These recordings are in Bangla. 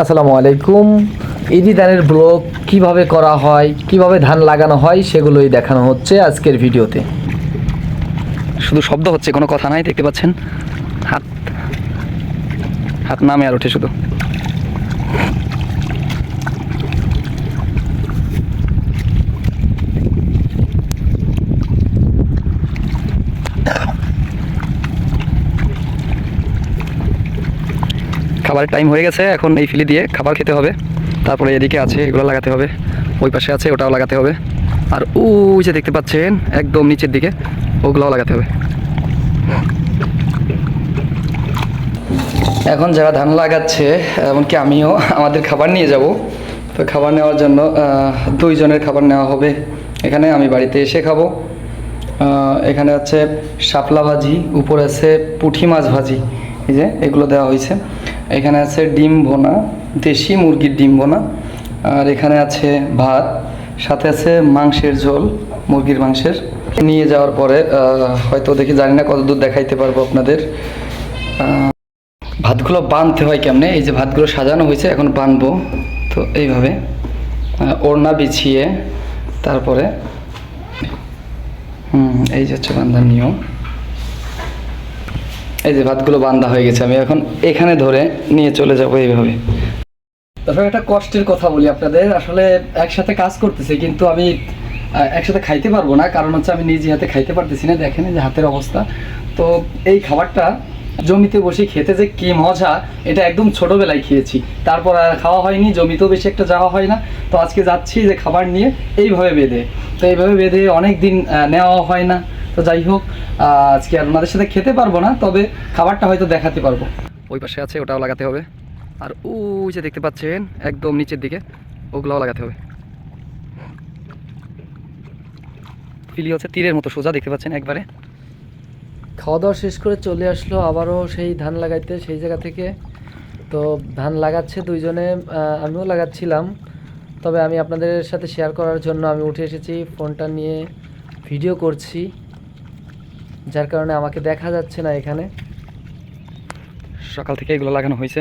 আসসালামু আলাইকুম। ইদি ধানের ব্লগ কীভাবে করা হয়, কীভাবে ধান লাগানো হয় সেগুলোই দেখানো হচ্ছে আজকের ভিডিওতে। শুধু শব্দ হচ্ছে, কোনো কথা নাই, দেখতে পাচ্ছেন? হাত হাত নামে আর ওঠে শুধু। খাবারের টাইম হয়ে গেছে, এখন এই ফিলি দিয়ে খাবার খেতে হবে। তারপরে এদিকে আছে, এগুলো লাগাতে হবে। ওই পাশে আছে, ওটাও লাগাতে হবে। আর ওই যে দেখতে পাচ্ছেন, একদম নিচের দিকে, ওগুলোও লাগাতে হবে। এখন যারা ধান লাগাচ্ছে, এমনকি আমিও আমাদের খাবার নিয়ে যাব। তো খাবার নেওয়ার জন্য দুইজনের খাবার নেওয়া হবে। এখানে আমি বাড়িতে এসে খাব। এখানে আছে শাপলা ভাজি, উপরে আছে পুঁটি মাছ ভাজি। এই যে, এগুলো দেওয়া হয়েছে। এখানে আছে ডিম বোনা দেশি মুরগির ডিম বোনা আর এখানে আছে ভাত, সাথে আছে মাংসের ঝোল, মুরগির মাংসের। নিয়ে যাওয়ার পরে হয়তো দেখি, জানি না কতদূর দেখাইতে পারব আপনাদের। ভাতগুলো বাঁধতে হয় কেমনে? এই যে ভাতগুলো সাজানো হয়েছে, এখন বাঁধবো তো এইভাবে ওড়না বিছিয়ে, তারপরে, হুম, এই যে হচ্ছে বান্ধার নিয়ম। এই যে ভাতগুলো বান্ধা হয়ে গেছে, আমি এখন এখানে ধরে নিয়ে চলে যাব এইভাবে। তারপরে একটা কষ্টের কথা বলি আপনাদের, আসলে একসাথে কাজ করতেছে, কিন্তু আমি একসাথে খাইতে পারব না, কারণ হচ্ছে আমি নিজে হাতে খাইতে পারতেছি না, দেখেন যে হাতের অবস্থা। তো এই খাবারটা জমিতে বসে খেতে যে কি মজা, এটা একদম ছোটবেলায় খেয়েছি। তারপর আর খাওয়া হয়নি, জমিতেও বেশি একটা যাওয়া হয় না। তো আজকে যাচ্ছি যে খাবার নিয়ে, এইভাবে বেঁধে। তো এইভাবে বেঁধে অনেক দিন নেওয়া হয় না। তো যাই হোক আজকে আর সাথে খেতে পারব না, তবে খাবারটা হয়তো দেখাতে পারব। ওই পাশে আছে, ওটাও লাগাতে হবে। আর ওই যে দেখতে পাচ্ছেন, একদম নিচের দিকে, ওগুলোও লাগাতে হবে। ফিলি হচ্ছে তীরের মতো সোজা, দেখতে পাচ্ছেন একবারে। খাওয়া দাওয়া শেষ করে চলে আসলো, আবারও সেই ধান লাগাইতে, সেই জায়গা থেকে। তো ধান লাগাচ্ছে দুইজনে আমিও লাগাচ্ছিলাম। তবে আমি আপনাদের সাথে শেয়ার করার জন্য আমি উঠে এসেছি, ফোনটা নিয়ে ভিডিও করছি। যার কারণে আমাকে দেখা যাচ্ছে না এখানে। সকাল থেকে এগুলো লাগানো হয়েছে।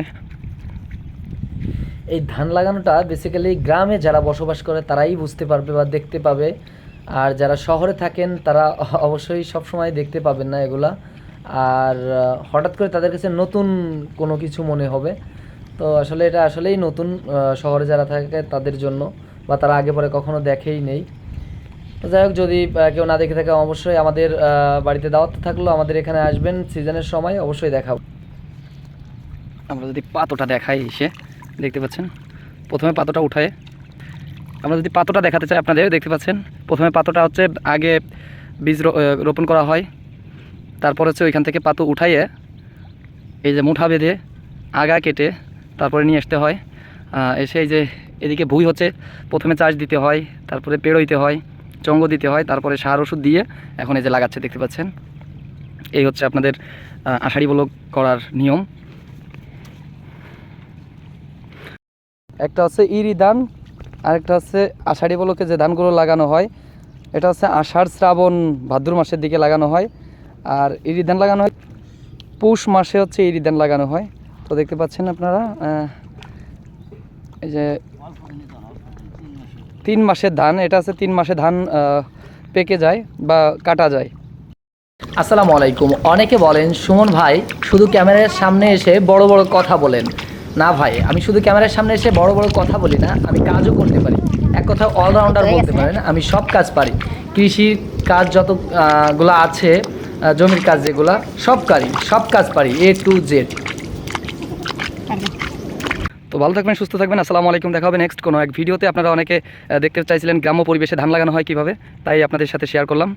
এই ধান লাগানোটা বেসিক্যালি গ্রামে যারা বসবাস করে তারাই বুঝতে পারবে বা দেখতে পাবে। আর যারা শহরে থাকেন তারা অবশ্যই সব সময় দেখতে পাবেন না এগুলা। আর হঠাৎ করে তাদের কাছে নতুন কোনো কিছু মনে হবে। তো আসলে এটা আসলেই নতুন শহরে যারা থাকে তাদের জন্য বা তারা আগে পরে কখনো দেখেই নেই। যাই হোক, যদি কেউ না দেখে থাকে, অবশ্যই আমাদের বাড়িতে দাওয়াত থাকল, আমাদের এখানে আসবেন, সিজনের সময় অবশ্যই দেখাবো। আমরা যদি পাতোটা দেখাই এসে, দেখতে পাচ্ছেন? প্রথমে পাতোটা উঠায়। আমরা যদি পাতোটা দেখাতে চাই আপনাদের, দেখতে পাচ্ছেন? প্রথমে পাতোটা হচ্ছে আগে বীজ রোপণ করা হয়। তারপর হচ্ছে ওইখান থেকে পাতো উঠাইয়ে, এই যে মুঠা বেঁধে আগা কেটে তারপরে নিয়ে আসতে হয়। এসে এই যে এদিকে ভুই হচ্ছে, প্রথমে চাষ দিতে হয়, তারপরে পেড়োইতে হয়। চঙ্গ দিতে হয়, তারপরে সার ওষুধ দিয়ে এখন এই যে লাগাচ্ছে, দেখতে পাচ্ছেন। এই হচ্ছে আপনাদের আষাঢ়ি বলক করার নিয়ম। একটা হচ্ছে ইরি ধান আরেকটা হচ্ছে আষাঢ়ি বলকে যে ধানগুলো লাগানো হয়, এটা হচ্ছে আষাঢ় শ্রাবণ ভাদ্র মাসের দিকে লাগানো হয়। আর ইরি ধান লাগানো হয়, পৌষ মাসে হচ্ছে ইরি ধান লাগানো হয়। তো দেখতে পাচ্ছেন আপনারা এই যে তিন মাসের ধান এটা হচ্ছে তিন মাসে ধান পেকে যায় বা কাটা যায়। আসসালামু আলাইকুম। অনেকে বলেন সুমন ভাই শুধু ক্যামেরার সামনে এসে বড় বড় কথা বলেন। না ভাই আমি শুধু ক্যামেরার সামনে এসে বড় বড় কথা বলি না আমি কাজও করতে পারি। এক কথা অলরাউন্ডার বলতে পারেন আমি সব কাজ পারি। কৃষির কাজ যত আহ, গুলো আছে জমির কাজ যেগুলা সব কারি সব কাজ পারি এ টু জেড তো ভালো থাকবেন, সুস্থ থাকবেন। আসসালামু আলাইকুম, দেখা হবে নেক্সট কোনো এক ভিডিওতে। আপনারা অনেকে দেখতে চাইছিলেন গ্রাম্য পরিবেশে ধান লাগানো হয় কীভাবে, তাই আপনাদের সাথে শেয়ার করলাম।